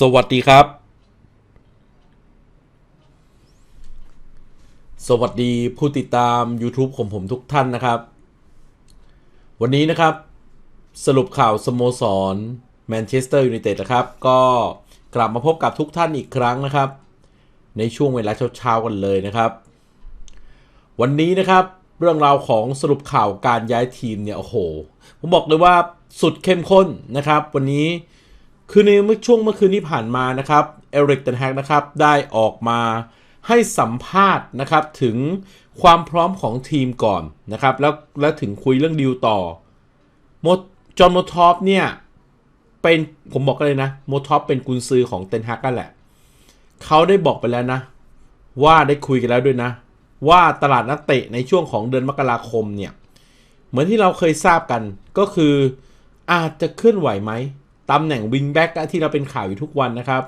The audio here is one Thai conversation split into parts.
สวัสดีครับ สวัสดีผู้ติดตาม YouTube ของผมทุกท่านนะครับ วันนี้นะครับ สรุปข่าวสโมสรแมนเชสเตอร์ยูไนเต็ดนะครับ ก็กลับมาพบกับทุกท่านอีกครั้งนะครับ ในช่วงเวลาเช้าๆกันเลยนะครับ วันนี้นะครับเรื่องราวของสรุปข่าวการย้ายทีมเนี่ยโอ้โห ผมบอกเลยว่าสุดเข้มข้นนะครับ วันนี้ คือในเมื่อช่วงเมื่อคืนที่ผ่านมานะครับเอริกเทนแฮกนะครับได้ออกมาให้สัมภาษณ์นะครับถึงความพร้อมของทีมก่อนนะครับแล้วแล้วถึงคุยเรื่องดีลต่อโมจอห์นโมท็อปเนี่ยเป็นผมบอกกันเลยนะโมท็อปเป็นกุนซือของเทนแฮกกันแหละเขาได้บอกไปแล้วนะ ว่าได้คุยกันแล้วด้วยนะ ว่าตลาดนักเตะในช่วงของเดือนมกราคมเนี่ยเหมือนที่เราเคยทราบกันก็คืออาจจะเคลื่อนไหวไหม ตำแหน่งวิงแบ็กที่เราเป็นข่าวอยู่ทุกวันนะครับ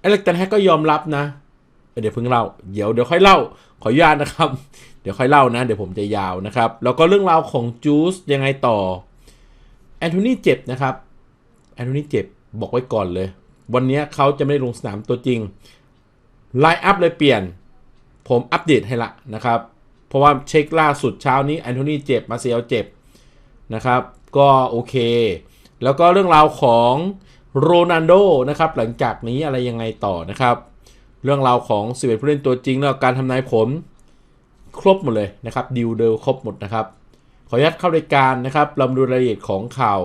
เอเล็กตันแฮกก็ยอมรับนะ เดี๋ยวเพิ่งเล่า เดี๋ยวเดี๋ยวค่อยเล่า ขออนุญาตนะครับ เดี๋ยวค่อยเล่านะ เดี๋ยวผมจะยาวนะครับ แล้วก็เรื่องราวของจูสยังไงต่อ แอนโทนีเจ็บนะครับ แอนโทนีเจ็บบอกไว้ก่อนเลย วันนี้เขาจะไม่ได้ลงสนามตัวจริง ไลน์อัพเลยเปลี่ยน ผมอัปเดตให้ละนะครับ เพราะว่าเช็คล่าสุดเช้านี้แอนโทนีเจ็บ มาเซียลเจ็บนะครับ ก็โอเค แล้วก็เรื่องราวของโรนัลโดนะครับหลังจากนี้อะไรยังไงต่อนะครับ เรื่องราวของ11ผู้เล่นตัวจริงแล้วการทำนายผลครบหมดเลยนะครับดิวเดลครบหมดนะครับ ขออนุญาตเข้ารายการนะครับเรามาดูรายละเอียดของข่าว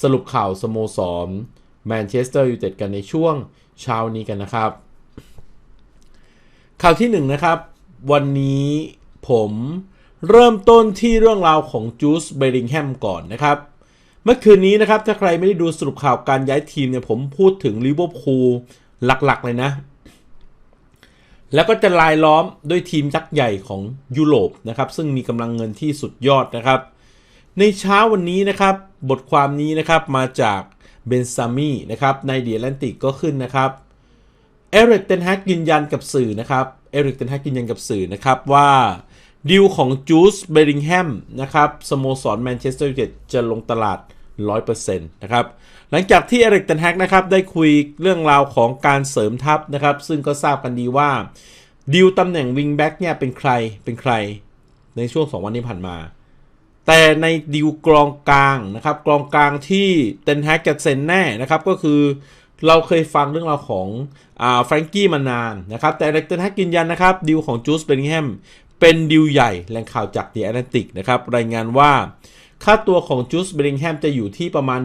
สรุปข่าวสโมสรแมนเชสเตอร์ยูไนเต็ดกันในช่วงเช้านี้กันนะครับ ข่าวที่1นนะครับ วันนี้ผมเริ่มต้นที่เรื่องราวของจูสเบริงแฮมก่อนนะครับ เมื่อคืนนี้นะครับ ถ้าใครไม่ได้ดูสรุปข่าวการย้ายทีมเนี่ยผมพูดถึงลิเวอร์พูลหลักๆ เลยนะ แล้วก็จะลายล้อมด้วยทีมยักษ์ใหญ่ของยุโรปนะครับ ซึ่งมีกำลังเงินที่สุดยอดนะครับ ในเช้าวันนี้นะครับ บทความนี้นะครับมาจากเบนซามีนะครับในเดียแลนติกก็ขึ้นนะครับเอริกเทนแฮกยืนยันกับสื่อนะครับเอริกเทนแฮกยืนยันกับสื่อนะครับว่าดีลของจูสเบริงแฮมนะครับสโมสรแมนเชสเตอร์ยูไนเต็ดจะลงตลาด 100%นะครับหลังจากที่เอริกเทนแฮกนะครับได้คุยเรื่องราวของการเสริมทัพนะครับซึ่งก็ทราบกันดีว่าดีลตำแหน่งวิงแบ็กเนี่ยเป็นใครเป็นใครในช่วง 2 วันนี้ผ่านมา แต่ในดีลกรองกลางนะครับกรองกลางที่เทนแฮกจะเซ็นแน่นะครับก็คือเราเคยฟังเรื่องราวของแฟรงกี้มานานนะครับแต่เล็กเทนแฮกยืนยันนะครับดีลของจูสเบริงแฮมเป็นดีลใหญ่แหล่งข่าวจากเดีแอตแลนติกนะครับรายงานว่า ค่าตัวของจูสเบริงแฮมจะอยู่ที่ประมาณ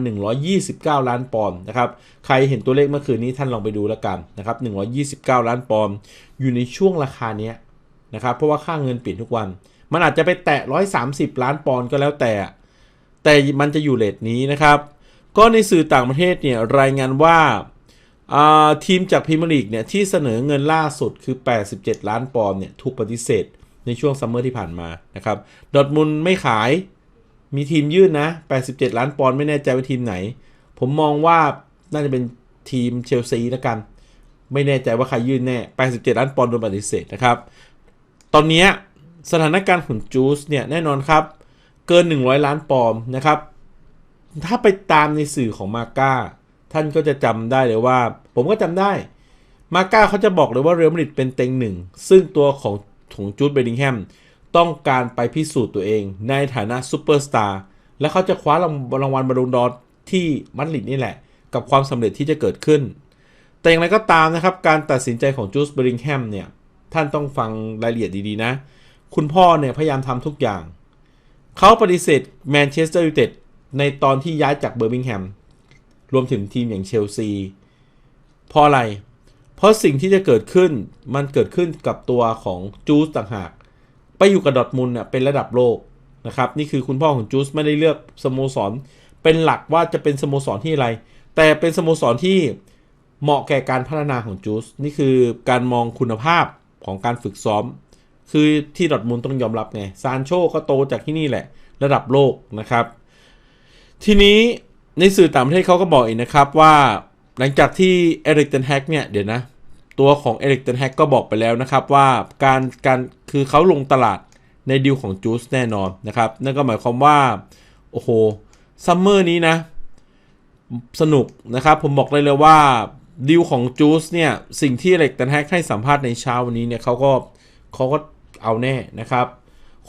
129 ล้านปอนด์นะครับ ใครเห็นตัวเลขเมื่อคืนนี้ท่านลองไปดูแล้วกันนะครับ 129 ล้านปอนด์อยู่ในช่วงราคาเนี้ยนะครับ เพราะว่าค่าเงินเปลี่ยนทุกวัน มันอาจจะไปแตะ 130 ล้านปอนด์ก็แล้วแต่ แต่มันจะอยู่เลทนี้นะครับ ก็ในสื่อต่างประเทศเนี่ยรายงานว่าทีมจากพรีเมียร์ลีกเนี่ยที่เสนอเงินล่าสุดคือ 87 ล้านปอนด์เนี่ยถูกปฏิเสธในช่วงซัมเมอร์ที่ผ่านมานะครับ ดอทมุลไม่ขาย มีทีมยื่นนะ 87 ล้านปอนด์ไม่แน่ใจว่าทีมไหน ผมมองว่าน่าจะเป็นทีมเชลซีแล้วกัน ไม่แน่ใจว่าใครยื่นแน่ 87 ล้านปอนด์โดนปฏิเสธนะครับ ตอนนี้สถานการณ์ของจูสเนี่ยแน่นอนครับ เกิน 100 ล้านปอนด์นะครับ ถ้าไปตามในสื่อของมาก้า ท่านก็จะจำได้เลยว่า ผมก็จำได้มาก้าเขาจะบอกเลยว่าเรอัลมาดริดเป็นเต็งหนึ่งซึ่งตัวของของจูดเบดิงแฮม ต้องการไปพิสูจน์ตัวเอง ในฐานะซูเปอร์สตาร์และเขาจะคว้ารางวัลบอลลูนดอร์ที่มัดริดนี่แหละ กับความสำเร็จที่จะเกิดขึ้น แต่อย่างไรก็ตามนะครับ การตัดสินใจของจูสเบริงแฮมเนี่ย ท่านต้องฟังรายละเอียดดีๆนะ คุณพ่อเนี่ยพยายามทำทุกอย่าง เขาปฏิเสธแมนเชสเตอร์ยูไนเต็ดในตอนที่ย้ายจากเบอร์มิงแฮมรวมถึงทีมอย่างเชลซีเพราะอะไร เพราะสิ่งที่จะเกิดขึ้นมันเกิดขึ้นกับตัวของจูสต่างหาก ไปอยู่กับดอทมุลเนี่ยเป็นระดับโลกนะครับนี่คือคุณพ่อของจูสไม่ได้เลือกสโมสร เป็นหลักว่าจะเป็นสโมสรที่อะไร แต่เป็นสโมสรที่เหมาะแก่การพัฒนาของจูสนี่คือการมองคุณภาพของการฝึกซ้อม คือที่ดอทมุลต้องยอมรับไงซานโชก็โตจากที่นี่แหละ ระดับโลกนะครับ ทีนี้ในสื่อต่างประเทศเขาก็บอกอีกนะครับว่าหลังจากที่เอริกเทนแฮกเนี่ยเดี๋ยวนะ ตัวของเอริกเทนแฮกก็บอกไปแล้วนะครับว่าการการ คือเขาลงตลาดในดีลของจูสแน่นอนนะครับ นั่นก็หมายความว่า โอ้โห ซัมเมอร์นี้นะ สนุกนะครับ ผมบอกเลยเลยว่าดิวของจูสเนี่ย สิ่งที่เล็กตันแฮกให้สัมภาษณ์ในเช้าวันนี้เนี่ยเขาก็เขาก็เอาแน่นะครับ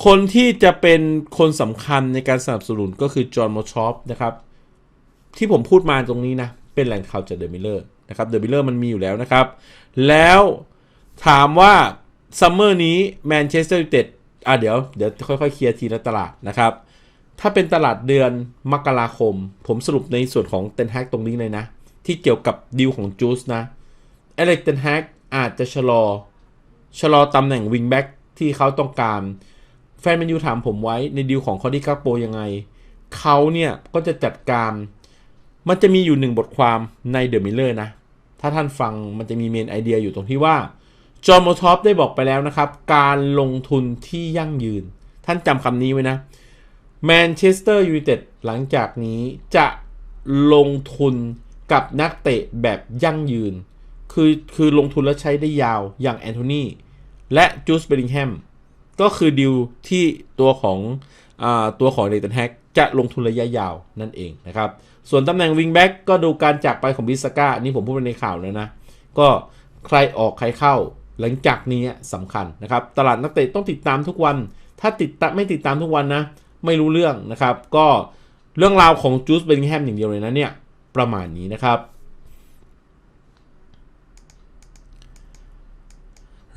คนที่จะเป็นคนสำคัญในการสนับสนุนก็คือจอห์นมอชอปนะครับ ที่ผมพูดมาตรงนี้นะ เป็นแหล่งข่าวจากเดอะมิลเลอร์นะครับเดอะมิลเลอร์มันมีอยู่แล้วนะครับ แล้วถามว่า ซัมเมอร์นี้แมนเชสเตอร์ยูไนเต็ดอะเดี๋ยวเดี๋ยวค่อยๆเคลียร์ทีละตลาดนะครับ ถ้าเป็นตลาดเดือนมกราคม ผมสรุปในส่วนของเทนแฮกตรงนี้เลยนะ ที่เกี่ยวกับดีลของจูสนะเอเล็กเทนแฮกอาจจะชะลอ ชะลอตำแหน่งวิงแบ็กที่เขาต้องการ แฟนแมนยูถามผมไว้ในดีลของคอร์ดี้กาโปยังไง เขาเนี่ยก็จะจัดการ มันจะมีอยู่หนึ่งบทความในเดอะมิลเลอร์นะ ถ้าท่านฟังมันจะมีเมนไอเดียอยู่ตรงที่ว่า จอห์นโมทอปได้บอกไปแล้วนะครับ การลงทุนที่ยั่งยืน ท่านจำคำนี้ไว้นะแมนเชสเตอร์ยูไนเต็ดหลังจากนี้จะลงทุนกับนักเตะแบบยั่งยืน คือคือลงทุนแล้วใช้ได้ยาวอย่างแอนโทนีและจูสเบริงแฮมก็คือดิวที่ตัวของอตัวของเดตันแฮกจะลงทุนระยะยาวนั่นเองนะครับ ส่วนตำแหน่งวิงแบ็กก็ดูการจากไปของบิสก้านี่ผมพูดไปในข่าวแล้วนะ ก็ใครออกใครเข้า หลังจากนี้สำคัญนะครับ ตลาดนักเตะต้องติดตามทุกวัน ถ้าติดตามไม่ติดตามทุกวันนะ ไม่รู้เรื่องนะครับ ก็เรื่องราวของจูสเบริงแฮมอย่างเดียวเลยนะเนี่ย ประมาณนี้นะครับ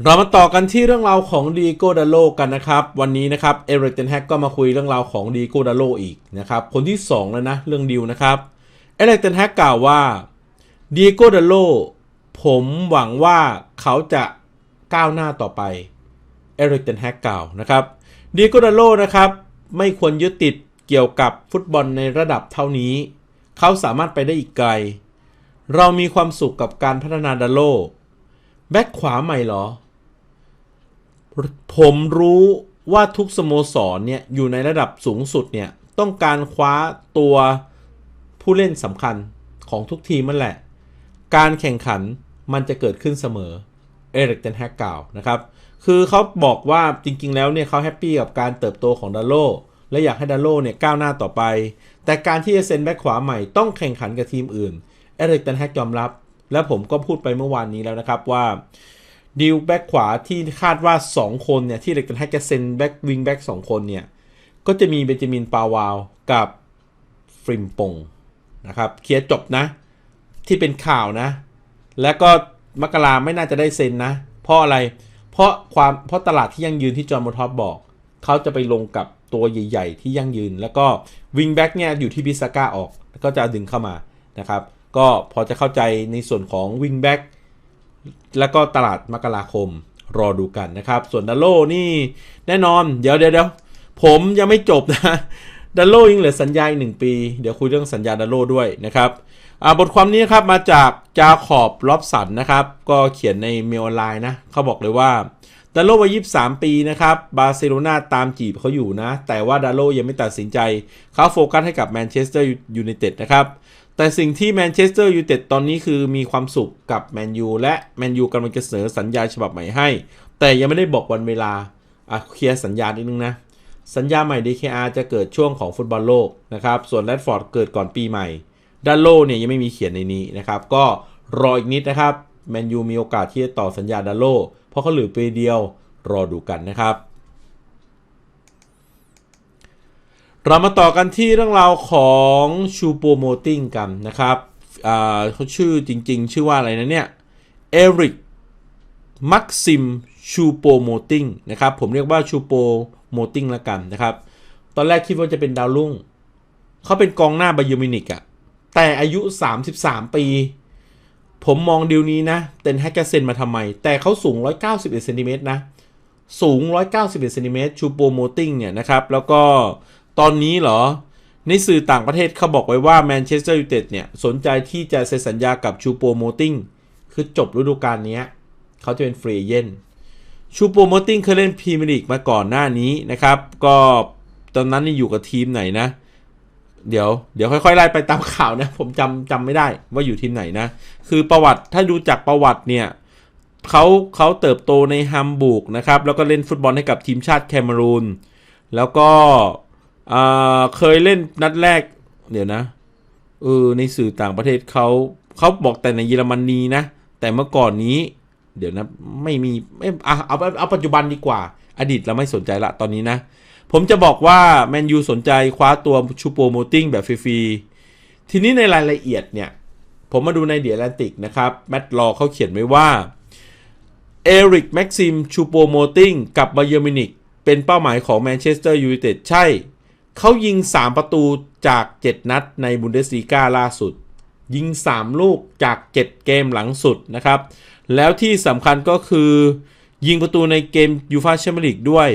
เรามาต่อกันที่เรื่องราวของดีโกดาโลกันนะครับ วันนี้นะครับเอริกเทนแฮกก็มาคุยเรื่องราวของดีโกดาโลอีกนะครับ คนที่ 2 แล้วนะ เรื่องดิวนะครับเอริกเทนแฮกกล่าวว่าดีโกดาโลผมหวังว่าเขาจะ ก้าวหน้าต่อไปเอริกเทนแฮกกล่าวนะครับดีโกดาโลนะครับไม่ควรยึดติดเกี่ยวกับฟุตบอลในระดับเท่านี้ เขาสามารถไปได้อีกไกล เรามีความสุขกับการพัฒนาดาโลแบ็คขวาใหม่เหรอ ผมรู้ว่าทุกสโมสรเนี่ยอยู่ในระดับสูงสุดเนี่ยต้องการคว้าตัวผู้เล่นสำคัญของทุกทีมมันแหละ การแข่งขันมันจะเกิดขึ้นเสมอ เอริกเทนแฮกกล่าวนะครับ คือเขาบอกว่าจริงๆ แล้วเนี่ยเขาแฮปปี้กับการเติบโตของดาโลและอยากให้ดาโลเนี่ยก้าวหน้าต่อไป แต่การที่จะเซ็นแบ็คขวาใหม่ต้องแข่งขันกับทีมอื่น เอริกเทนแฮกยอมรับ และผมก็พูดไปเมื่อวานนี้แล้วนะครับว่าดีลแบ็กขวาที่คาดว่า 2 คนเนี่ยที่เด็กจะให้แกเซ็นแบ็กวิงแบ็กสองคนเนี่ยก็จะมีเบนจามินปาวาวกับฟริมปงนะครับเคลียร์จบนะ ที่เป็นข่าวนะ แล้วก็ มกราไม่น่าจะได้เซ็นนะ เพราะอะไร เพราะความเพราะตลาดที่ยั่งยืนที่จอห์นโมทอปบอก เขาจะไปลงกับตัวใหญ่ ๆ ที่ยั่งยืน แล้วก็วิงแบ็กเนี่ยอยู่ที่บิสก้าออกก็จะดึงเข้ามานะครับ ก็พอจะเข้าใจในส่วนของวิงแบ็กแล้วก็ตลาดมกราคมรอดูกันนะครับ ส่วนดัลโลนี่แน่นอน เดี๋ยวเดี๋ยวเดี๋ยวผมยังไม่จบนะดัลโลยังเหลือสัญญาอีกหนึ่งปี เดี๋ยวคุยเรื่องสัญญาดัลโลด้วยนะครับ บทความนี้นะครับมาจากจาขอบล็อบสันนะครับ ก็เขียนในเมลออนไลน์นะเขาบอกเลยว่าดัลโลวัย23 ปีนะครับบาร์เซโลนาตามจีบเขาอยู่นะ แต่ว่าดัลโลยังไม่ตัดสินใจ เขาโฟกัสให้กับแมนเชสเตอร์ยูไนเต็ดนะครับ แต่สิ่งที่แมนเชสเตอร์ยูไนเต็ดตอนนี้คือมีความสุขกับแมนยูและแมนยูกำลังจะเสนอสัญญาฉบับใหม่ให้ แต่ยังไม่ได้บอกวันเวลาอะเคลียร์สัญญาอีกนึงนะ สัญญาใหม่ DKR จะเกิดช่วงของฟุตบอลโลกนะครับส่วนแรดฟอร์ดเกิดก่อนปีใหม่ ดัลโลเนี่ยยังไม่มีเขียนในนี้นะครับ ก็รออีกนิดนะครับแมนยูมีโอกาสที่จะต่อสัญญาดัลโล เพราะเขาเหลือปีเดียวรอดูกันนะครับ เรามาต่อกันที่เรื่องราวของชูโปโมติงกันนะครับเขาชื่อจริงๆ ชื่อว่าอะไรนะเนี่ยเอริกมักซิมชูโปโมติงนะครับ ผมเรียกว่าชูโปโมติงละกันนะครับ ตอนแรกคิดว่าจะเป็นดาวรุ่ง เขาเป็นกองหน้าบาเยมินิกอะ แต่อายุ 33 ปี ผมมองดีลนี้นะ เต็นแฮกเกเซนมาทำไม แต่เขาสูง 191เซนติเมตรนะ สูง 191เซนติเมตรชูโปโมติงเนี่ยนะครับ แล้วก็ตอนนี้เหรอ ในสื่อต่างประเทศเขาบอกไว้ว่าแมนเชสเตอร์ยูไนเต็ดเนี่ย สนใจที่จะเซ็นสัญญากับชูโปโมติงคือจบฤดูกาลนี้เขาจะเป็นฟรีเยนชูโปโมติงเคยเล่นพรีเมียร์ลีกมาก่อนหน้านี้นะครับ ก็ตอนนั้นนี่อยู่กับทีมไหนนะเเดี๋ยวเดี๋ยวค่อยๆไล่ไปตามข่าวนะ ผมจำจำไม่ได้ว่าอยู่ทีมไหนนะ คือประวัติถ้าดูจากประวัติเนี่ยเขาเขาเติบโตในฮัมบูร์กนะครับ แล้วก็เล่นฟุตบอลให้กับทีมชาติแคเมรูนแล้วก็เคยเล่นนัดแรก เดี๋ยวนะเออในสื่อต่างประเทศเขาเขาบอกแต่ในเยอรมนีนะ แต่เมื่อก่อนนี้ เดี๋ยวนะ ไม่มีไม่เอาเอาเอาปัจจุบันดีกว่า อดีตเราไม่สนใจละตอนนี้นะ ผมจะบอกว่าแมนยูสนใจคว้าตัวชูโปโมติ้งแบบฟรีๆ ทีนี้ในรายละเอียดเนี่ย ผมมาดูในเดียร์แลนติกนะครับ แมตต์ลอเขาเขียนไว้ว่าเอริกแม็กซิมชูโปโมติงกับบาเยอร์มินิกเป็นเป้าหมายของแมนเชสเตอร์ยูไนเต็ดใช่ เขายิง 3 ประตูจาก 7 นัดในบุนเดสลีกาล่าสุด ยิง 3 ลูกจาก 7 เกมหลังสุดนะครับ แล้วที่สำคัญก็คือ ยิงประตูในเกมยูฟาแชมเปี้ยนลีกด้วย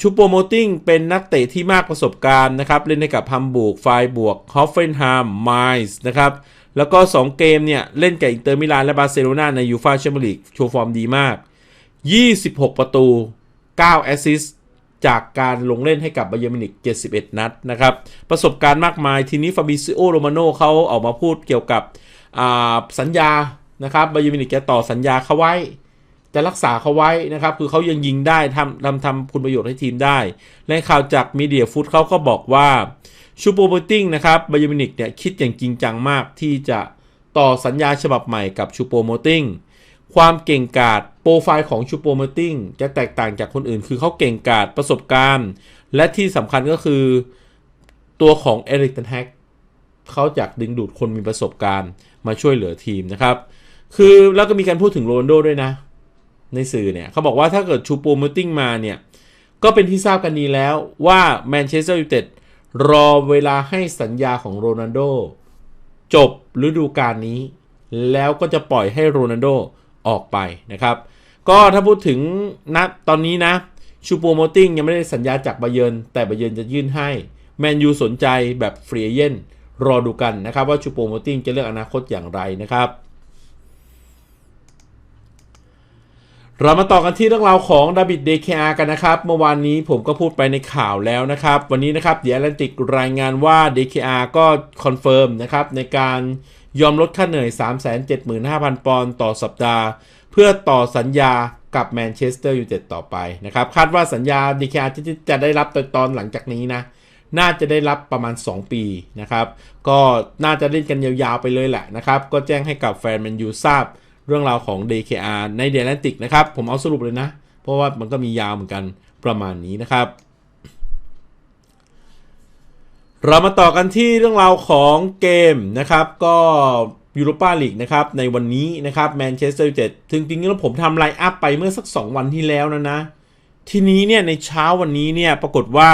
ชูโปโมติงเป็นนักเตะที่มากประสบการณ์นะครับ เล่นให้กับฮัมบูร์กไฟบวกฮอฟเฟนฮัมไมส์นะครับ แล้วก็ 2 เกมเนี่ย เล่นกับอินเตอร์มิลานและบาร์เซโลนาในยูฟาแชมเปี้ยนลีกโชว์ฟอร์มดีมาก 26 ประตู 9 แอสซิสต์จากการลงเล่นให้กับบาเยอร์มินิก 71 นัดนะครับ ประสบการณ์มากมายทีนี้ฟาบิซิโอโรมาโนเขาออกมาพูดเกี่ยวกับสัญญานะครับบาเยอร์มินิกจะต่อสัญญาเขาไว้ จะรักษาเขาไว้นะครับ คือเขายังยิงได้ทำทำทำคุณประโยชน์ให้ทีมได้และข่าวจากมีเดียฟุตเขาก็บอกว่าชูโปโบติ้งนะครับบาเยอร์มินิกเนี่ยคิดอย่างจริงจังมากที่จะต่อสัญญาฉบับใหม่กับชูโปโมติ้งความเก่งกาจโปรไฟล์ของชูโปโมติ้งจะแตกต่างจากคนอื่น คือเขาเก่งกาจประสบการณ์ และที่สำคัญก็คือตัวของเอริกเทนแฮกเขาอยากดึงดูดคนมีประสบการณ์มาช่วยเหลือทีมนะครับ คือแล้วก็มีการพูดถึงโรนโดด้วยนะ ในสื่อเนี่ยเขาบอกว่าถ้าเกิดชูปโมติ้งมาเนี่ย ก็เป็นที่ทราบกันดีแล้วว่าแมนเชสเตอร์ยูไนเต็ดรอเวลาให้สัญญาของโรนัลโดจบฤดูกาลนี้ แล้วก็จะปล่อยให้โรนัลโดออกไปนะครับ ก็ถ้าพูดถึงนะตอนนี้นะชูปโมติ้งยังไม่ได้สัญญาจากบาเยินแต่บาเยินจะยื่นให้แมนยูสนใจแบบฟรีเย่นรอดูกันนะครับว่าชูปโมติ้งจะเลือกอนาคตอย่างไรนะครับ เรามาต่อกันที่เรื่องราวของดาบิดเดคอากันนะครับ เมื่อวานนี้ผมก็พูดไปในข่าวแล้วนะครับ วันนี้นะครับเดียแลนติกรายงานว่า DKR ก็คอนเฟิร์มนะครับในการยอมลดค่าเหนื่อย 375,000 ปอนด์ต่อสัปดาห์ เพื่อต่อสัญญากับแมนเชสเตอร์ยูไนเต็ดต่อไปนะครับ คาดว่าสัญญา DKR ที่จะได้รับตอนหลังจากนี้นะ น่าจะได้รับประมาณ 2 ปีนะครับ ก็น่าจะเล่นกันยาวๆไปเลยแหละนะครับ ก็แจ้งให้กับแฟนแมนยูทราบ เรื่องราวของ DKR ในเดลันติกนะครับ ผมเอาสรุปเลยนะ เพราะว่ามันก็มียาวเหมือนกันประมาณนี้นะครับ เรามาต่อกันที่เรื่องราวของเกมนะครับ ก็ยูโรปาลีกนะครับ ในวันนี้นะครับแมนเชสเตอร์ยูไนเต็ดถึงจริงๆแล้วผมทำไลน์อัพไปเมื่อสัก 2 วันที่แล้วนะนะ ทีนี้เนี่ยในเช้าวันนี้เนี่ยปรากฏว่า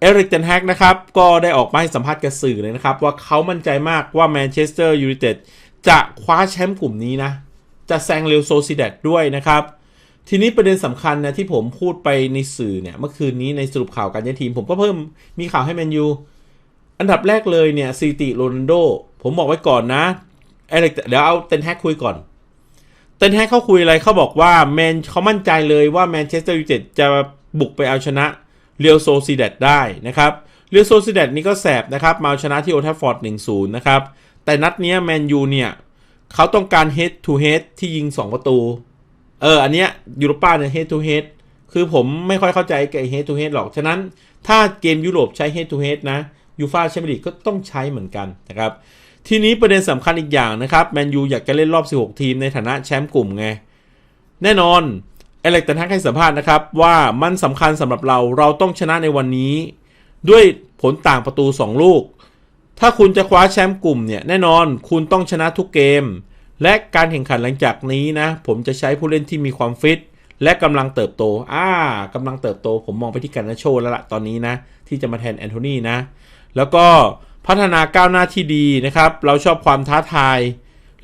เอริกเทนแฮกนะครับ ก็ได้ออกมาให้สัมภาษณ์กับสื่อเลยนะครับ ว่าเขามั่นใจมากว่าแมนเชสเตอร์ยูไนเต็ด จะคว้าแชมป์กลุ่มนี้นะ จะแซงเรลโซซิเดตด้วยนะครับ ทีนี้ประเด็นสำคัญนะที่ผมพูดไปในสื่อเนี่ย เมื่อคืนนี้ในสรุปข่าวการย้ายทีม ผมก็เพิ่มมีข่าวให้แมนยู อันดับแรกเลยเนี่ยซีติโรนัลโด ผมบอกไว้ก่อนนะเอเดี๋ยวเอาเตนแฮกคุยก่อน เตนแฮกเขาคุยอะไรเขาบอกว่าแมนเขามั่นใจเลยว่าแมนเชสเตอร์ยูไนเต็ดจะบุกไปเอาชนะเรลโซซิเดตได้นะครับเรลโซซิเดตนี่ก็แสบนะครับมาเอาชนะที่โอทัฟฟอร์ด1-0นะครับ แต่นัดนี้แมนยูเนี่ย เขาต้องการ head to head ที่ยิง 2 ประตู เออ อันเนี้ยยูโรป้าเนี่ย head to head คือผมไม่ค่อยเข้าใจกับ head to head หรอก ฉะนั้นถ้าเกมยุโรปใช้ head to head นะยูฟาแชมเปี้ยนลีกก็ต้องใช้เหมือนกันนะครับ ทีนี้ประเด็นสำคัญอีกอย่างนะครับแมนยูอยากจะเล่นรอบ 16 ทีมในฐานะแชมป์กลุ่มไง แน่นอนเอเล็กตันทักให้สัมภาษณ์นะครับ ว่ามันสำคัญสำหรับเราเราต้องชนะในวันนี้ ด้วยผลต่างประตู 2 ลูก ถ้าคุณจะคว้าแชมป์กลุ่มเนี่ยแน่นอนคุณต้องชนะทุกเกม และการแข่งขันหลังจากนี้นะ ผมจะใช้ผู้เล่นที่มีความฟิตและกำลังเติบโต อ่ากำลังเติบโต ผมมองไปที่การนาโชแล้วละตอนนี้นะ ที่จะมาแทนแอนโทนีนะ แล้วก็พัฒนาก้าวหน้าที่ดีนะครับ เราชอบความท้าทาย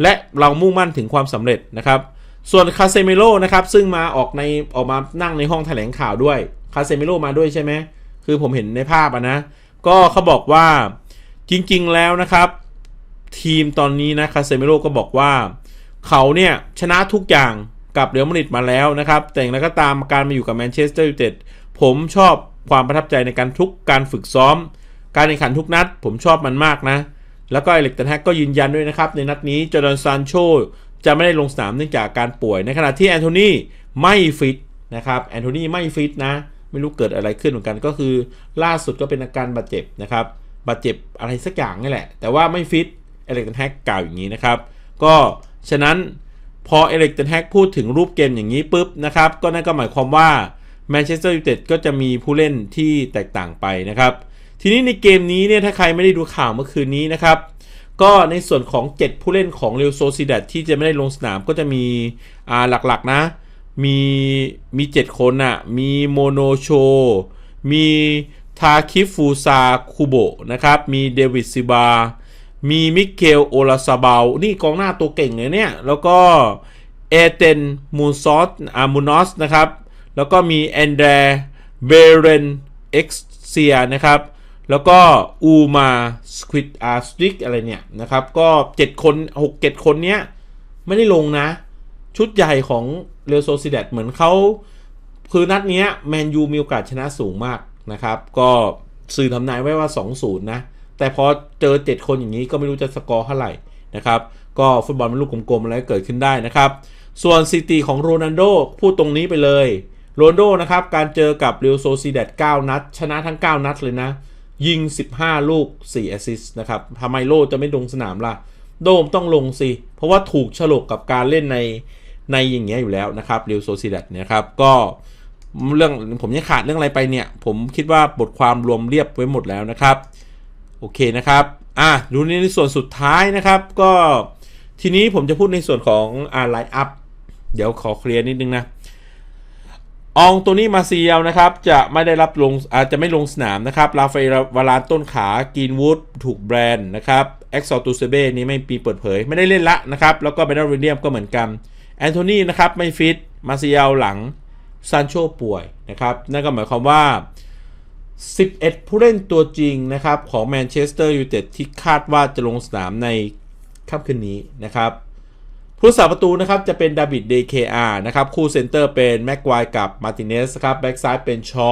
และเรามุ่งมั่นถึงความสำเร็จนะครับ ส่วนคาเซเมโลนะครับ ซึ่งมาออกในออกมานั่งในห้องแถลงข่าวด้วย คาเซเมโลมาด้วยใช่ไหม คือผมเห็นในภาพนะ ก็เขาบอกว่า จริงๆแล้วนะครับ ทีมตอนนี้นะคาเซเมโรก็บอกว่า เขาเนี่ย ชนะทุกอย่างกับเรอัลมาดริดมาแล้วนะครับ แต่อย่างไรก็ตามการมาอยู่กับแมนเชสเตอร์ยูไนเต็ดผมชอบความประทับใจในการทุกการฝึกซ้อม การแข่งขันทุกนัด ผมชอบมันมากนะ แล้วก็เอเล็กตันแฮกก็ยืนยันด้วยนะครับ ในนัดนี้จอร์แดนซานโชจะไม่ได้ลงสนามเนื่องจากการป่วย ในขณะที่แอนโทนีไม่ฟิตนะครับแอนโทนีไม่ฟิตนะ ไม่รู้เกิดอะไรขึ้นเหมือนกันก็คือ ล่าสุดก็เป็นอาการบาดเจ็บนะครับ บาดเจ็บอะไรสักอย่างนี่แหละ แต่ว่าไม่ฟิตเอริกเทนแฮกกล่าวอย่างนี้นะครับ ก็ฉะนั้นพอเอริกเทนแฮกพูดถึงรูปเกมอย่างนี้ปุ๊บนะครับ ก็นั่นก็หมายความว่าแมนเชสเตอร์ยูไนเต็ดก็จะมีผู้เล่นที่แตกต่างไปนะครับ ทีนี้ในเกมนี้เนี่ยถ้าใครไม่ได้ดูข่าวเมื่อคืนนี้นะครับ ก็ในส่วนของ 7 ผู้เล่นของเรอัลโซซิดัดที่จะไม่ได้ลงสนามก็จะมีอ่าหลักๆนะ มีมี 7 คนน่ะ มีโมโนโช มี ทาคิฟูซาคูโบะนะครับ มีเดวิดซิบา มีมิเกลโอลาซาบาลนี่กองหน้าตัวเก่งเลยเนี่ย แล้วก็เอเตนมูซอสอามูนอสนะครับ แล้วก็มีแอนเดรเบเรนเอ็กเซียนะครับ แล้วก็อูมาสควิดอาร์สติกอะไรเนี่ยนะครับ ก็ 7 คน 6 7 คนเนี้ยไม่ได้ลงนะ ชุดใหญ่ของเรอัลโซซิเดตเหมือนเขาคือนัดเนี้ยแมนยูมีโอกาสชนะสูงมาก นะครับ ก็สื่อทำนายไว้ว่า 2-0 นะ แต่พอเจอ 7 คนอย่างนี้ก็ไม่รู้จะสกอร์เท่าไหร่นะครับ ก็ฟุตบอลเป็นลูกกลมๆอะไรเกิดขึ้นได้นะครับ ส่วนซิตี้ของโรนัลโดพูดตรงนี้ไปเลยโรนโดนะครับ การเจอกับเรอัลโซซิเดต9นัด ชนะทั้ง 9 นัดเลยนะ ยิง 15 ลูก 4 แอสซิสต์นะครับทำไมโลจะไม่ลงสนามล่ะ โดมต้องลงสิ เพราะว่าถูกฉลกกับการเล่นในในอย่างเงี้ยอยู่แล้วนะครับเรอัลโซซิเดตนะครับ ก็ เรื่องผมยังขาดเรื่องอะไรไปเนี่ย ผมคิดว่าบทความรวมเรียบไว้หมดแล้วนะครับ โอเคนะครับ อะดูในส่วนสุดท้ายนะครับ ก็ทีนี้ผมจะพูดในส่วนของอ่าไลน์อัพเดี๋ยวขอเคลียร์นิดนึงนะอองตัวนี้มาเซียลนะครับ จะไม่ได้รับลงอาจจะไม่ลงสนามนะครับลาเฟลวาลานต้นขากีนวูดถูกแบรนด์นะครับเอ็กซอตูเซเบนี้ไม่ปีเปิดเผย ไม่ได้เล่นละนะครับ แล้วก็เบนวิลเลียมก็เหมือนกันแอนโทนีนะครับไม่ฟิตมาเซียลหลัง ซานโชป่วยนะครับ นั่นก็หมายความว่า 11 ผู้เล่นตัวจริงนะครับของแมนเชสเตอร์ยูไนเต็ดที่คาดว่าจะลงสนามในค่ำคืนนี้นะครับผู้สาประตูนะครับจะเป็นดาบิดเดเคอาร์นะครับคู่เซนเตอร์เป็นแม็กควายกับมาติเนสครับแบ็กซ้ายเป็นชอ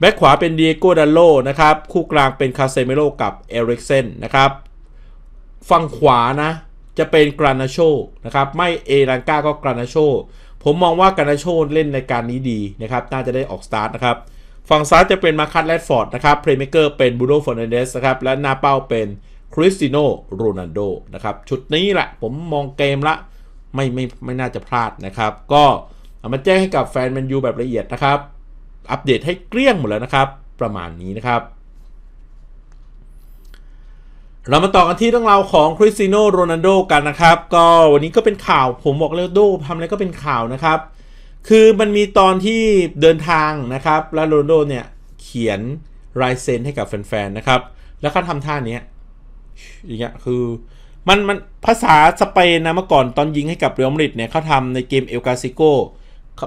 แบ็กขวาเป็นเดียโกดัลโลนะครับคู่กลางเป็นคาเซเมโลกับเอริกเซนนะครับฝั่งขวานะจะเป็นกรานาโชนะครับไม่เอรังกาก็กรานาโช ผมมองว่ากรานาโชเล่นในการนี้ดีนะครับ น่าจะได้ออกสตาร์ทนะครับ ฝั่งซ้ายจะเป็นมาคัตแรดฟอร์ดนะครับ เพลย์เมเกอร์เป็นบูโดฟอร์นันเดสนะครับ และหน้าเป้าเป็นคริสติโนโรนัลโดนะครับ ชุดนี้แหละผมมองเกมละ ไม่ไม่ไม่น่าจะพลาดนะครับ ก็เอามาแจ้งให้กับแฟนแมนยูแบบละเอียดนะครับ อัปเดตให้เกลี้ยงหมดแล้วนะครับ ประมาณนี้นะครับ เรามาต่อกันที่เรื่องราวของคริสติโนโรนัลโดกันนะครับ ก็วันนี้ก็เป็นข่าวผมบอกเลยโดทำอะไรก็เป็นข่าวนะครับ คือมันมีตอนที่เดินทางนะครับ แล้วโรนัลโดเนี่ยเขียนลายเซ็นให้กับแฟนๆนะครับ แล้วเขาทำท่าเนี้ยอย่างเงี้ยคือมันมันภาษาสเปนนะเมื่อก่อนตอนยิงให้กับเรอัลมาดริดเนี่ยเขาทำในเกมเอลกาซิโก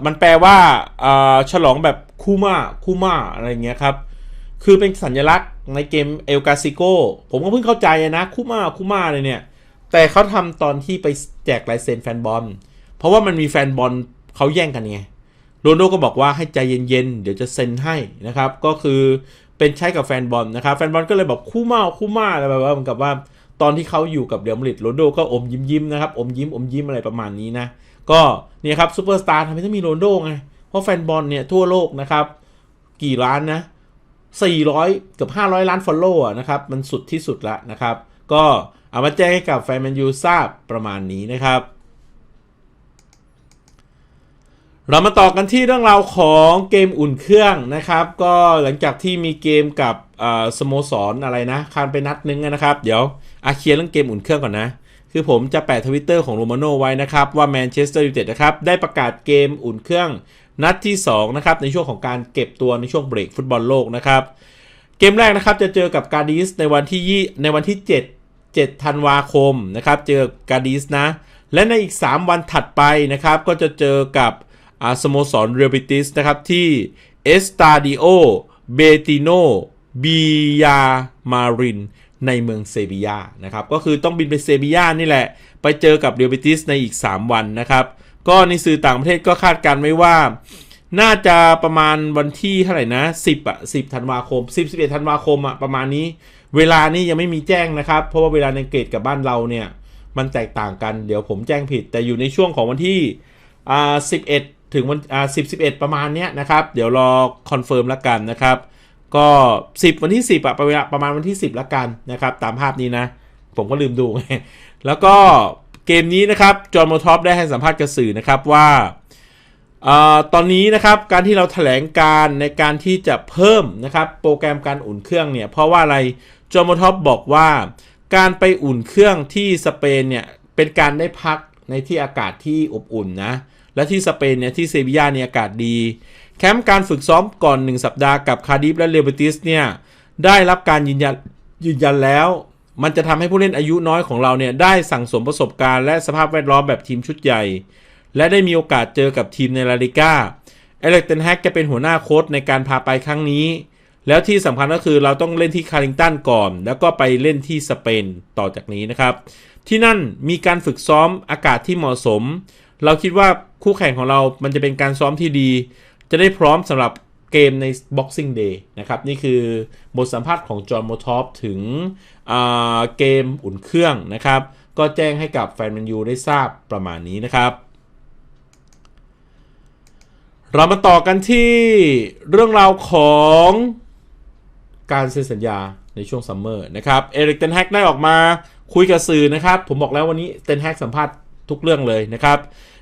มันแปลว่าอ่าฉลองแบบคูมาคูมาอะไรเงี้ยครับ คือเป็นสัญลักษณ์ในเกมเอลกาซิโกผมก็เพิ่งเข้าใจนะคูมาคูมาเลยเนี่ย แต่เขาทำตอนที่ไปแจกลายเซ็นแฟนบอล เพราะว่ามันมีแฟนบอลเขาแย่งกันไงโรนโดก็บอกว่าให้ใจเย็นๆ เดี๋ยวจะเซ็นให้นะครับ ก็คือเป็นใช้กับแฟนบอลนะครับ แฟนบอลก็เลยบอกคู่มาคู่มาอะไรแบบว่าเหมือนกับว่า ตอนที่เขาอยู่กับเดลมริดโรนโดก็อมยิ้มยิ้มๆนะครับอมยิ้มอมยิ้มอะไรประมาณนี้นะ ก็เนี่ยครับซูเปอร์สตาร์ทำไมต้องมีโรนโดไง เพราะแฟนบอลเนี่ยทั่วโลกนะครับ กี่ล้านนะ 400 เกือบ 500 ล้านฟอลโล่นะครับ มันสุดที่สุดละนะครับ ก็เอามาแจ้งให้กับแฟนแมนยูทราบประมาณนี้นะครับ เรามาต่อกันที่เรื่องราวของเกมอุ่นเครื่องนะครับ ก็หลังจากที่มีเกมกับสโมสรออะไรนะคานไปนัดนึงนะครับ เดี๋ยวอาเคียร์เรื่องเกมอุ่นเครื่องก่อนนะ คือผมจะแปะทวิตเตอร์ของโรมาโนไว้นะครับ ว่าแมนเชสเตอร์ยูไนเต็ดนะครับได้ประกาศเกมอุ่นเครื่อง นัดที่2นะครับในช่วงของการเก็บตัวในช่วงเบรกฟุตบอลโลกนะครับเกมแรกนะครับจะเจอกับการดิสในวันที่ยี่ในวันที่ 7 7ธันวาคมนะครับเจอการดิสนะและในอีก 3 วันถัดไปนะครับก็จะเจอกับอาสโมสรเรบิติสนะครับที่เอสตาดิโอเบติโนบียามารินในเมืองเซบียานะครับก็คือต้องบินไปเซบียานี่แหละ ไปเจอกับเรบิติสในอีก 3 วันนะครับ ก็ในสื่อต่างประเทศก็คาดการไว้ว่า น่าจะประมาณวันที่เท่าไหร่นะ10อะ10ธันวาคม 10 11ธันวาคมอะประมาณนี้ เวลานี่ยังไม่มีแจ้งนะครับ เพราะว่าเวลาในอังกฤษกับบ้านเราเนี่ย มันแตกต่างกันเดี๋ยวผมแจ้งผิด แต่อยู่ในช่วงของวันที่อ่า11 ถึงวันอ่า10 11 ประมาณเนี้ยนะครับ เดี๋ยวรอคอนเฟิร์มแล้วกันนะครับ ก็ 10 วันที่ 10อะประมาณประมาณวันที่ 10ละกันนะครับ ตามภาพนี้นะ ผมก็ลืมดูไงแล้วก็ เกมนี้นะครับจอห์นโมท็อปได้ให้สัมภาษณ์กับสื่อนะครับว่าออตอนนี้นะครับการที่เราแถลงการในการที่จะเพิ่มนะครับโปรแกรมการอุ่นเครื่องเนี่ยเพราะว่าอะไรจอห์นโมท็อปบอกว่า การไปอุ่นเครื่องที่สเปนเนี่ยเป็นการได้พักในที่อากาศที่อบอุ่นนะและที่สเปนเนี่ยที่เซบียาเนี่ยอากาศดีแคมป์การฝึกซ้อมก่อน 1 สัปดาห์กับคาร์ดิฟและเรเบติสเนี่ยได้รับการยืนยันยืนยันแล้ว มันจะทำให้ผู้เล่นอายุน้อยของเราเนี่ยได้สั่งสมประสบการณ์และสภาพแวดล้อมแบบทีมชุดใหญ่ และได้มีโอกาสเจอกับทีมในลาลิก้าเอเล็กเทนแฮกจะเป็นหัวหน้าโค้ชในการพาไปครั้งนี้ แล้วที่สำคัญก็คือเราต้องเล่นที่คาริงตันก่อน แล้วก็ไปเล่นที่สเปนต่อจากนี้นะครับ ที่นั่นมีการฝึกซ้อมอากาศที่เหมาะสม เราคิดว่าคู่แข่งของเรามันจะเป็นการซ้อมที่ดี จะได้พร้อมสำหรับเกมใน Boxing Day นะครับ นี่คือบทสัมภาษณ์ของจอห์นโมทอปถึง เกมอุ่นเครื่องนะครับ ก็แจ้งให้กับแฟนแมนยูได้ทราบประมาณนี้นะครับเรามาต่อกันที่เรื่องราวของการเซ็นสัญญาในช่วงซัมเมอร์นะครับเอริกเทนแฮกได้ออกมาคุยกับสื่อนะครับ ผมบอกแล้ววันนี้เทนแฮกสัมภาษณ์ทุกเรื่องเลยนะครับ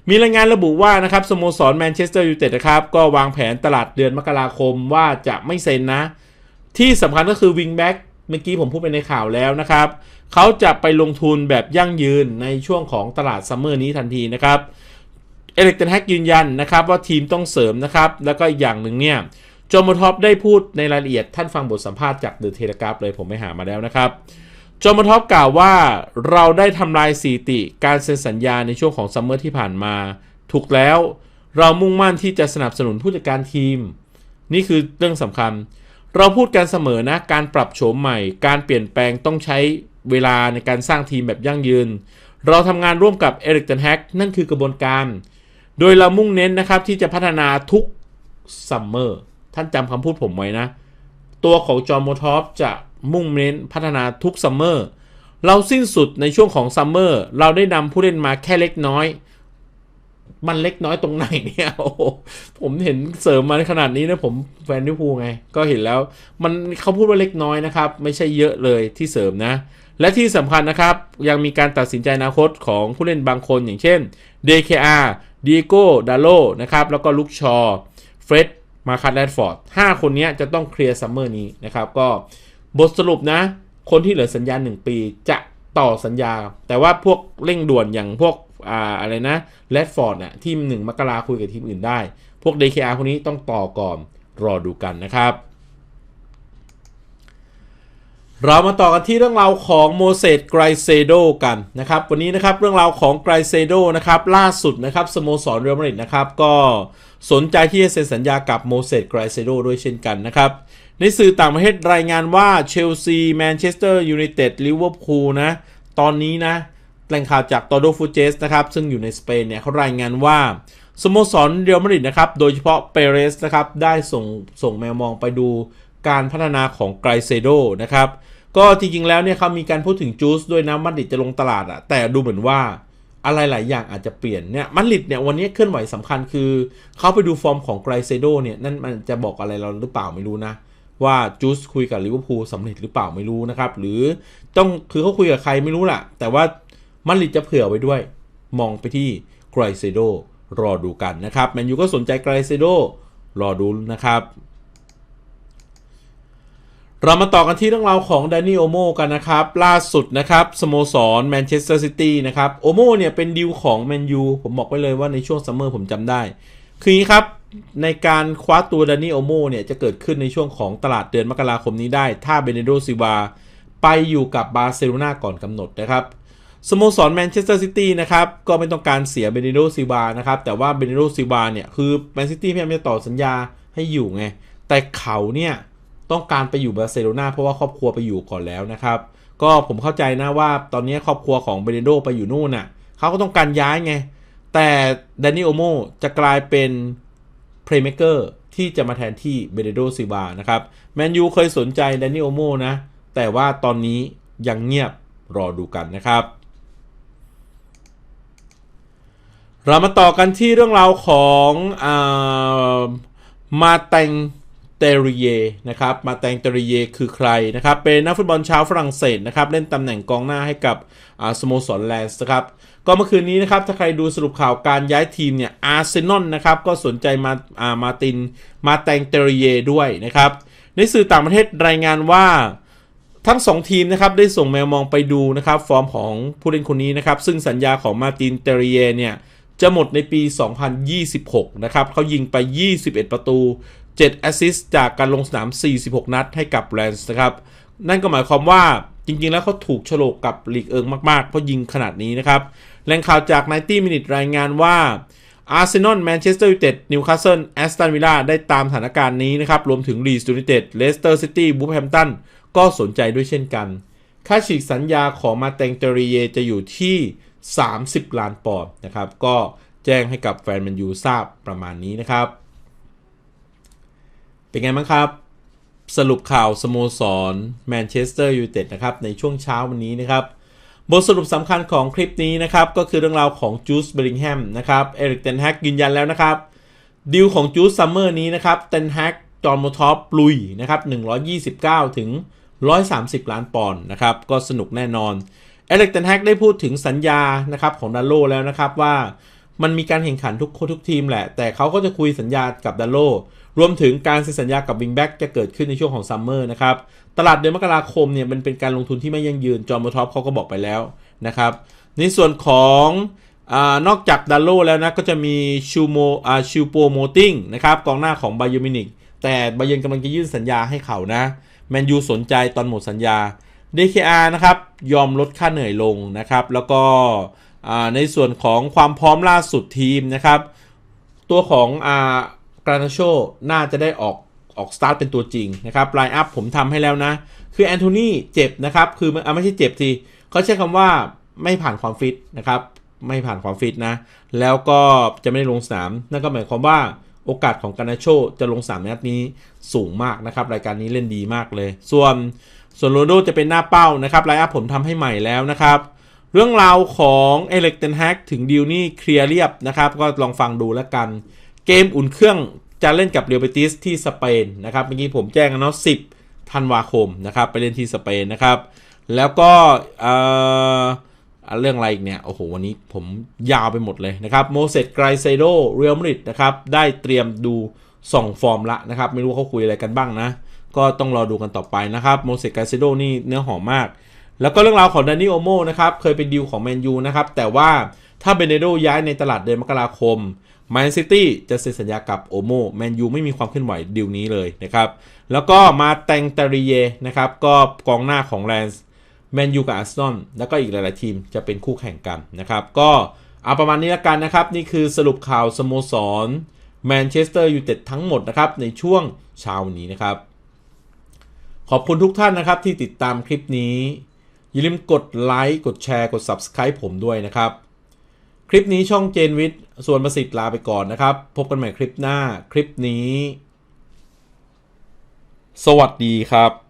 มีรายงานระบุว่านะครับสโมสรแมนเชสเตอร์ยูไนเต็ดนะครับ ก็วางแผนตลาดเดือนมกราคมว่าจะไม่เซ็นนะ ที่สำคัญก็คือวิงแบ็ก เมื่อกี้ผมพูดไปในข่าวแล้วนะครับ เขาจะไปลงทุนแบบยั่งยืนในช่วงของตลาดซัมเมอร์นี้ทันทีนะครับเอเล็กเทนแฮกยืนยันนะครับว่าทีมต้องเสริมนะครับ แล้วก็อีกอย่างหนึ่งเนี่ยจอมท็อปได้พูดในรายละเอียดท่านฟังบทสัมภาษณ์จากเดอะเทเลกราฟเลยผมไปหามาแล้วนะครับจอมท็อปกล่าวว่าเราได้ทำลายสถิติการเซ็นสัญญาในช่วงของซัมเมอร์ที่ผ่านมา ถูกแล้ว เรามุ่งมั่นที่จะสนับสนุนผู้จัดการทีม นี่คือเรื่องสำคัญ เราพูดกันเสมอนะ การปรับโฉมใหม่ การเปลี่ยนแปลงต้องใช้เวลาในการสร้างทีมแบบยั่งยืน เราทำงานร่วมกับเอริกเทนแฮกนั่นคือกระบวนการ โดยเรามุ่งเน้นนะครับที่จะพัฒนาทุกซัมเมอร์ท่านจำคำพูดผมไว้นะ ตัวของจอห์นโมทอฟจะมุ่งเน้นพัฒนาทุกซัมเมอร์เราสิ้นสุดในช่วงของซัมเมอร์เราได้นำผู้เล่นมาแค่เล็กน้อย มันเล็กน้อยตรงไหนเนี่ยโอ้ผมเห็นเสริมมาขนาดนี้นะผมแฟนลิเวอร์พูลไง ก็เห็นแล้ว มันเขาพูดว่าเล็กน้อยนะครับ ไม่ใช่เยอะเลยที่เสริมนะ และที่สำคัญนะครับ ยังมีการตัดสินใจอนาคตของผู้เล่นบางคนอย่างเช่น DKR ดีโก้ดาโลนะครับ แล้วก็ลุกชอเฟร็ดมาคัตแรดฟอร์ด5คนนี้จะต้องเคลียร์ซัมเมอร์นี้นะครับ ก็บทสรุปนะ คนที่เหลือสัญญา 1 ปีจะต่อสัญญา แต่ว่าพวกเร่งด่วนอย่างพวก อ่าอะไรนะแรดฟอร์ดเนี่ยทีมหนึ่งมกราคุยกับทีมอื่นได้ พวก DKR คนนี้ต้องต่อก่อนรอดูกันนะครับ เรามาต่อกันที่เรื่องราวของโมเสสไกรเซโดกันนะครับวันนี้นะครับเรื่องราวของไกรเซโดนะครับล่าสุดนะครับสโมสรเรอัลมาดริดนะครับก็สนใจที่จะเซ็นสัญญากับโมเสสไกรเซโดด้วยเช่นกันนะครับในสื่อต่างประเทศรายงานว่าเชลซีแมนเชสเตอร์ยูไนเต็ดลิเวอร์พูลนะ ตอนนี้นะ แหล่งข่าวจากตอโดฟูเจสนะครับซึ่งอยู่ในสเปนเนี่ยเขารายงานว่าสโมสรเรอัลมาดริดนะครับโดยเฉพาะเปเรสนะครับได้ส่งส่งแมวมองไปดูการพัฒนาของไกรเซโดนะครับก็จริงๆแล้วเนี่ยเขามีการพูดถึงจูสด้วยนะมาดริดจะลงตลาดอะแต่ดูเหมือนว่าอะไรหลายอย่างอาจจะเปลี่ยนเนี่ยมาดริดเนี่ยวันนี้เคลื่อนไหวสำคัญคือเขาไปดูฟอร์มของไกรเซโดเนี่ยนั่นมันจะบอกอะไรเราหรือเปล่าไม่รู้นะว่าจูสคุยกับลิเวอร์พูลสำเร็จหรือเปล่าไม่รู้นะครับหรือต้องคือเขาคุยกับใครไม่รู้แหละแต่ว่า มาดริดจะเผื่อไว้ด้วย มองไปที่ไกรเซโดรอดูกันนะครับแมนยูก็สนใจไกรเซโดรอดูนะครับ เรามาต่อกันที่เรื่องราวของแดนนี่โอโมกันนะครับ ล่าสุดนะครับสโมสรแมนเชสเตอร์ซิตี้นะครับโอโมเนี่ยเป็นดีลของแมนยูผมบอกไว้เลยว่าในช่วงซัมเมอร์ผมจำได้ คืออย่างนี้ครับในการคว้าตัวแดานี่โอโมเนี่ยจะเกิดขึ้นในช่วงของตลาดเดือนมกราคมนี้ได้ ถ้าเบเนโดซิวาไปอยู่กับบาร์เซโลนาก่อนกำหนดนะครับ สโมสรแมนเชสเตอร์ซิตี้นะครับก็ไม่ต้องการเสียเบเนโดซิวานะครับแต่ว่าเบเนโดซิวาเนี่ยคือแมนซิตี้พยายามจะต่อสัญญาให้อยู่ไง แต่เขาเนี่ยต้องการไปอยู่บาร์เซโลนาเพราะว่าครอบครัวไปอยู่ก่อนแล้วนะครับ ก็ผมเข้าใจนะว่าตอนนี้ครอบครัวของเบเนโดไปอยู่นู่นน่ะเขาก็ต้องการย้ายไง แต่แดนนี่โอโมจะกลายเป็นเพลย์เม k เกอร์ที่จะมาแทนที่เบเนโดซิวานะครับแมนยูเคยสนใจแดนนี่โอโมนะแต่ว่าตอนนี้ยังเงียบรอดูกันนะครับ เรามาต่อกันที่เรื่องราวของอามาแตงเตริเยนะครับ มาแตงเตริเยคือใครนะครับ เป็นนักฟุตบอลชาวฝรั่งเศสนะครับ เล่นตำแหน่งกองหน้าให้กับอ่าสโมสรแลนส์นะครับ ก็เมื่อคืนนี้นะครับ ถ้าใครดูสรุปข่าวการย้ายทีมเนี่ยอาร์เซนอลนะครับ ก็สนใจมาอ่ามาติน มาแตงเตริเยด้วยนะครับ ในสื่อต่างประเทศรายงานว่าทั้ง 2 ทีมนะครับได้ส่งแมวมองไปดูนะครับ ฟอร์มของผู้เล่นคนนี้นะครับ ซึ่งสัญญาของมาตินเตเรียเนี่ย จะหมดในปี 2026 นะครับเขายิงไป 21 ประตู 7 แอสซิสต์จากการลงสนาม 46 นัดให้กับแลนส์นะครับ นั่นก็หมายความว่าจริง ๆ แล้วเขาถูกโฉลกกับลีกเอิงมาก ๆ เพราะยิงขนาดนี้นะครับแหล่งข่าวจาก 90 Minute รายงานว่าอาร์เซนอลแมนเชสเตอร์ยูไนเต็ดนิวคาสเซิลแอสตันวิลล่าได้ตามสถานการณ์นี้นะครับ รวมถึงลีสยูไนเต็ดเลสเตอร์ซิตี้บูแฮมตันก็สนใจด้วยเช่นกัน ค่าฉีกสัญญาของมาแตงเตรีเยจะอยู่ที่ 30 ล้านปอนด์นะครับ ก็แจ้งให้กับแฟนแมนยูทราบประมาณนี้นะครับ เป็นไงบ้างครับ สรุปข่าวสโมสรแมนเชสเตอร์ยูไนเต็ดนะครับในช่วงเช้าวันนี้นะครับบทสรุปสำคัญของคลิปนี้นะครับ ก็คือเรื่องราวของจูสเบริงแฮมนะครับเอริกเทนแฮกยืนยันแล้วนะครับดีลของจูสซัมเมอร์นี้นะครับเทนแฮกจอห์นโมทอปลุยนะครับ129 ถึง 130 ล้านปอนด์นะครับ ก็สนุกแน่นอน เอริกเทนแฮกได้พูดถึงสัญญานะครับของดัลโลแล้วนะครับว่ามันมีการแข่งขันทุกทุกทีมแหละ แต่เขาก็จะคุยสัญญากับดัลโลรวมถึงการเซ็นสัญญากับวิงแบ็กจะเกิดขึ้นในช่วงของซัมเมอร์นะครับ ตลาดเดือนมกราคมเนี่ยมันเป็นการลงทุนที่ไม่ยั่งยืน จอห์นโมทอปเขาก็บอกไปแล้วนะครับ ในส่วนของอนอกจากดัลโลแล้วนะ ก็จะมีชูโมชูโปโมติงนะครับกองหน้าของบายอมินิกแต่บาเยนกำลังจะยื่นสัญญาให้เขานะแมนยูสนใจตอนหมดสัญญา DKR นะครับยอมลดค่าเหนื่อยลงนะครับ แล้วก็ในส่วนของความพร้อมล่าสุดทีมนะครับ ตัวของอากรานาโชน่าจะได้ออกออกสตาร์ทเป็นตัวจริงนะครับไลน์อัพผมทำให้แล้วนะ คือแอนโทนีเจ็บนะครับ คือมันอะไม่ใช่เจ็บทีเขาใช้คำว่าไม่ผ่านความฟิตนะครับ ไม่ผ่านความฟิตนะ แล้วก็จะไม่ได้ลงสนาม นั่นก็หมายความว่าโอกาสของกานาโชจะลงสนามนัดนี้สูงมากนะครับ รายการนี้เล่นดีมากเลย ส่วน ส่วนโรนโดจะเป็นหน้าเป้านะครับไลน์อัพผมทำให้ใหม่แล้วนะครับ เรื่องราวของเอเล็กเทนแฮกถึงดีลนี่เคลียร์เรียบนะครับ ก็ลองฟังดูแล้วกัน เกมอุ่นเครื่องจะเล่นกับเรียลเบติสที่สเปนนะครับเมื่อกี้ผมแจ้งกันเนาะ10ธันวาคมนะครับ ไปเล่นที่สเปนนะครับ แล้วก็เอ่อเรื่องอะไรอีกเนี่ย โอ้โห วันนี้ผมยาวไปหมดเลยนะครับโมเสสไกรเซโดเรียลมาดริดนะครับ ได้เตรียมดูส่องฟอร์มละนะครับ ไม่รู้เขาคุยอะไรกันบ้างนะ ก็ต้องรอดูกันต่อไปนะครับโมเสสไกเซโดนี่เนื้อหอมมาก แล้วก็เรื่องราวของดานิโอโมนะครับเคยเป็นดีลของแมนยูนะครับแต่ว่าถ้าเบเนโดย้ายในตลาดเดือนมกราคมแมนซิตี้จะเซ็นสัญญากับโอโมแมนยูไม่มีความเคลื่อนไหวดีลนี้เลยนะครับแล้วก็มาแตงตาริเยนะครับก็กองหน้าของแลนส์แมนยูกับอาร์เซนอลแล้วก็อีกหลาย ๆ ทีมจะเป็นคู่แข่งกันนะครับก็เอาประมาณนี้ละกันนะครับ นี่คือสรุปข่าวสโมสรแมนเชสเตอร์ยูไนเต็ดทั้งหมดนะครับในช่วงเช้านี้นะครับ ขอบคุณทุกท่านนะครับที่ติดตามคลิปนี้ อย่าลืมกดไลค์กดแชร์กด Subscribe ผมด้วยนะครับ คลิปนี้ช่องเจนวิทย์ส่วนประสิทธิ์ลาไปก่อนนะครับ พบกันใหม่คลิปหน้าคลิปนี้ สวัสดีครับ